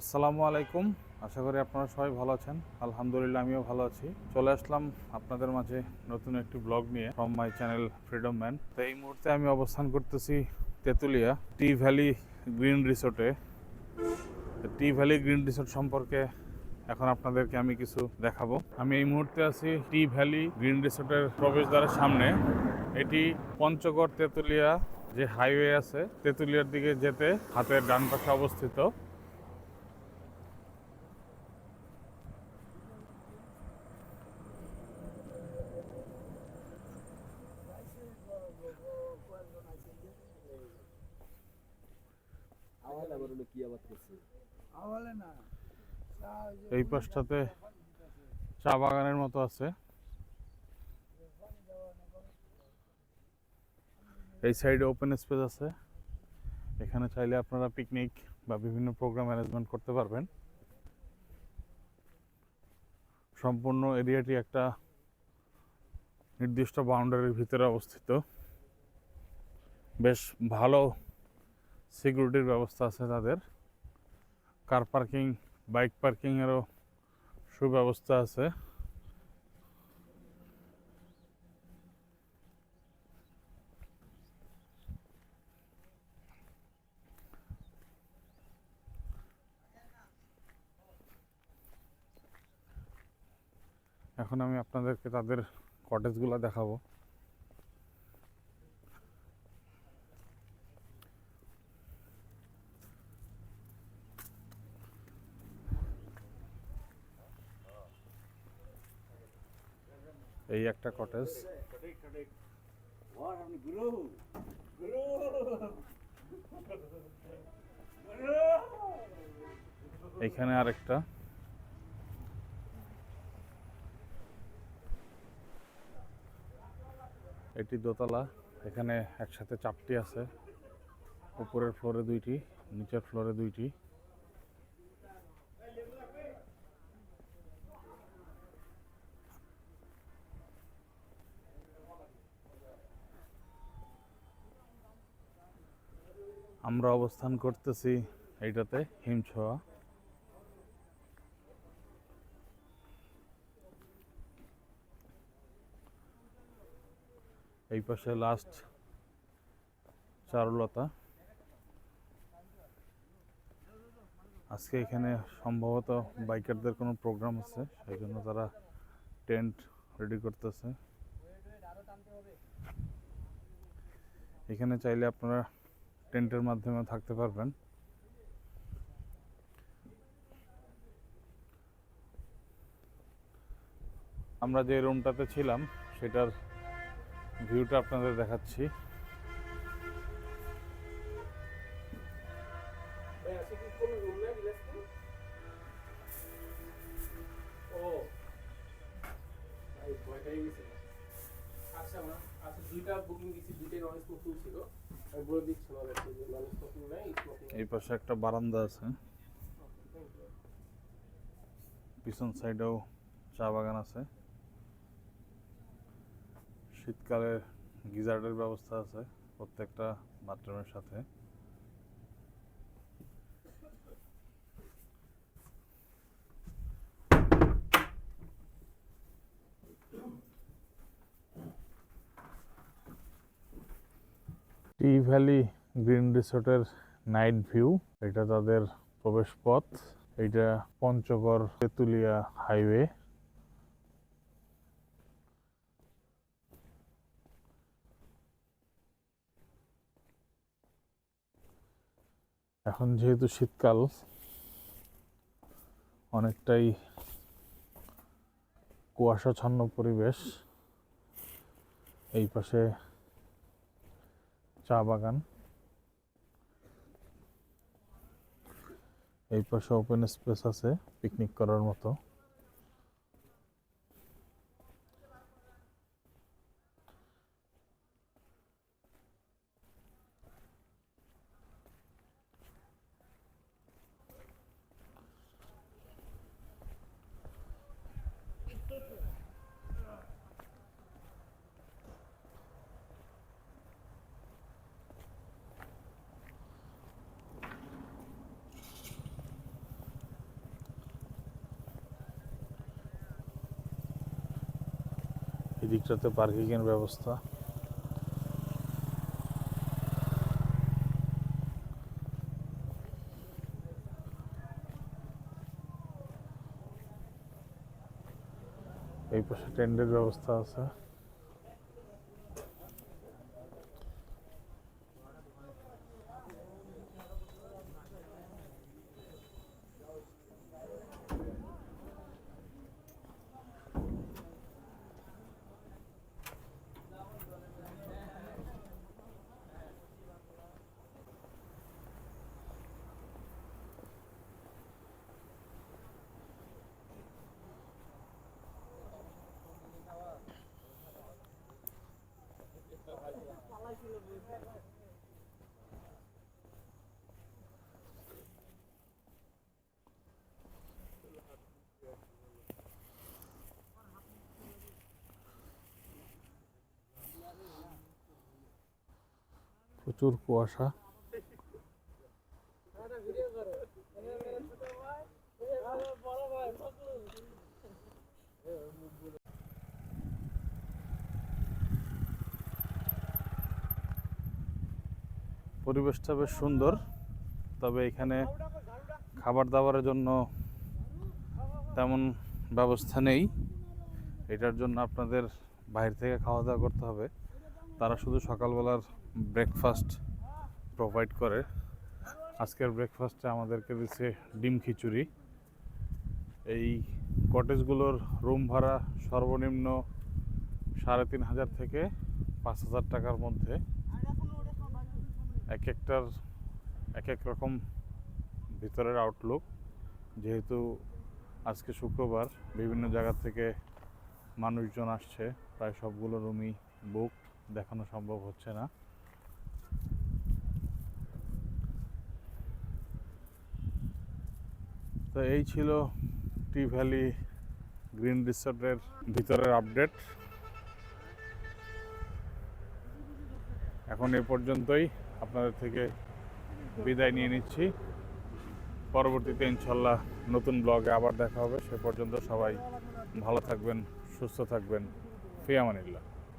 আসসালামু আলাইকুম। আশা করি আপনারা সবাই ভালো আছেন। আলহামদুলিল্লাহ, আমিও ভালো আছি। চলে আসলাম আপনাদের মাঝে নতুন একটি ব্লগ নিয়ে from my channel freedom man তো এই মুহূর্তে আমি অবস্থান করতেছি তেঁতুলিয়া টি ভ্যালি গ্রিন রিসোর্টে। টি ভ্যালি গ্রিন রিসোর্ট সম্পর্কে এখন আপনাদেরকে আমি কিছু দেখাবো। আমি এই মুহূর্তে আছি টি ভ্যালি গ্রিন রিসোর্টের প্রবেশদ্বারের সামনে। এটি পঞ্চগড় তেঁতুলিয়া যে হাইওয়ে আছে, তেঁতুলিয়ার দিকে যেতে হাতের ডান পাশে অবস্থিত। এই পাশটাতে চা বাগানের মতো আছে। এই সাইডে ওপেন স্পেস আছে। এখানে চাইলে আপনারা পিকনিক বা বিভিন্ন প্রোগ্রাম ম্যানেজমেন্ট করতে পারবেন। সম্পূর্ণ এরিয়াটি একটা নির্দিষ্ট বাউন্ডারির ভিতরে অবস্থিত। বেশ ভালো সিকিউরিটির ব্যবস্থা আছে তাদের। কার পার্কিং, বাইক পার্কিংয়েরও সুব্যবস্থা আছে। এখন আমি আপনাদেরকে তাদের কটেজগুলো দেখাবো। এই একটা কটেজ এইখানে আরেকটা। এটি দোতলা, এখানে একসাথে চারটি আছে। উপরের ফ্লোরে দুইটি, নিচের ফ্লোরে দুইটি। আমরা অবস্থান করতেছি এইটাতে, হিমছোয়া। এই পাশে লাস্ট চারুলতা। আজকে এখানে সম্ভবত বাইকারদের কোনো প্রোগ্রাম আছে, সেই জন্য তারা টেন্ট রেডি করতেছে। এখানে চাইলে আপনারা টেন্টের মাধ্যমে থাকতে পারবেন। আমরা যে রুমটাতে ছিলাম সেটার ভিউটা আপনাদের দেখাচ্ছি। আচ্ছা স্মোকিং এই পাশে একটা বারান্দা আছে। পিছন সাইডেও চা বাগান আছে। শীতকালে গিজার্ডের ব্যবস্থা আছে প্রত্যেকটা বাথরুমের সাথে। টি ভ্যালি গ্রিন রিসোর্টের নাইট ভিউ, এটা তাদের প্রবেশ পথ এটা পঞ্চগড় তেঁতুলিয়া হাইওয়ে। এখন যেহেতু শীতকাল, অনেকটাই কুয়াশাচ্ছন্ন পরিবেশ। এই পাশে চা বাগান। এই পাশে ওপেন স্পেস আছে পিকনিক করার মতো। এদিকটাতে পার্কিংয়ের ব্যবস্থা। এই পাশে টেন্ডের ব্যবস্থা আছে। প্রচুর কুয়াশা। পরিবেশটা বেশ সুন্দর, তবে এখানে খাবার দাবারের জন্য তেমন ব্যবস্থা নেই। এটার জন্য আপনাদের বাইরে থেকে খাওয়া দাওয়া করতে হবে। তারা শুধু সকালবেলার ব্রেকফাস্ট প্রোভাইড করে। আজকের ব্রেকফাস্টে আমাদেরকে দিচ্ছে ডিম খিচুড়ি। এই কটেজগুলোর রুম ভাড়া সর্বনিম্ন সাড়ে তিন হাজার থেকে পাঁচ হাজার টাকার মধ্যে। এক একটার, এক এক রকম ভিতরের আউটলুক যেহেতু আজকে শুক্রবার, বিভিন্ন জায়গা থেকে মানুষজন আসছে, প্রায় সবগুলো রুমই বুক দেখানো সম্ভব হচ্ছে না। তো এই ছিল টি ভ্যালি গ্রিন রিসোর্টের ভিতরের আপডেট। এখন এ পর্যন্তই আপনাদের থেকে বিদায় নিয়ে নিচ্ছি। পরবর্তীতে ইনশাল্লাহ নতুন ব্লগে আবার দেখা হবে। সে পর্যন্ত সবাই ভালো থাকবেন, সুস্থ থাকবেন। ফিয়ামানিল্লাহ।